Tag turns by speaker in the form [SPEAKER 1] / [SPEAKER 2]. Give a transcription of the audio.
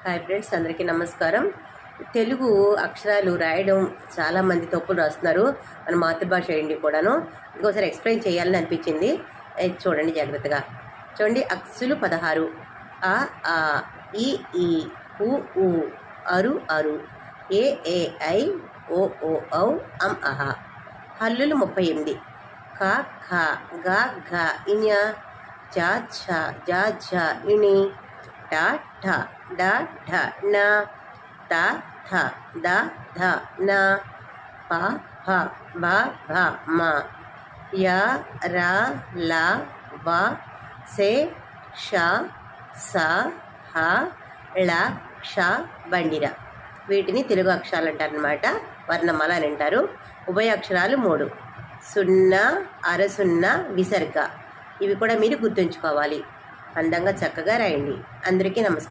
[SPEAKER 1] Hi friends అందరికీ నమస్కారం. తెలుగు అక్షరాలు రాయడం చాలామంది తప్పులు రాస్తున్నారు. మన మాతృభాష అయ్యండి కూడాను? ఇంకోసారి ఎక్స్ప్లెయిన్ చేయాలని అనిపించింది. చూడండి జాగ్రత్తగా. చూడండి అక్షులు పదహారు. ఆ ఆ ఈ ఈ ఉ ఊ అరు అరు. ఏ ఏ ఐ ఓ ఓ ఔ అం అహ. హల్లులు ముప్పై ఎనిమిది. క ఖ గా ఘ ఇన్యా జా ఛ జా ఝా ఇణి ట ఠ డ ఢ న త థ ద ధ న. ప ఫ బ భ మ. య ర ల వ సే ష స హ ళ క్ష బండిర వీటిని తెలుగు అక్షరాలు అంటారు అనమాట వర్ణమాల అని అంటారు. ఉభయ అక్షరాలు మూడు. సున్నా అర సున్నా విసర్గ. ఇవి కూడా మీరు గుర్తుంచుకోవాలి. అందంగా చక్కగా రాయండి అందరికీ నమస్కారం.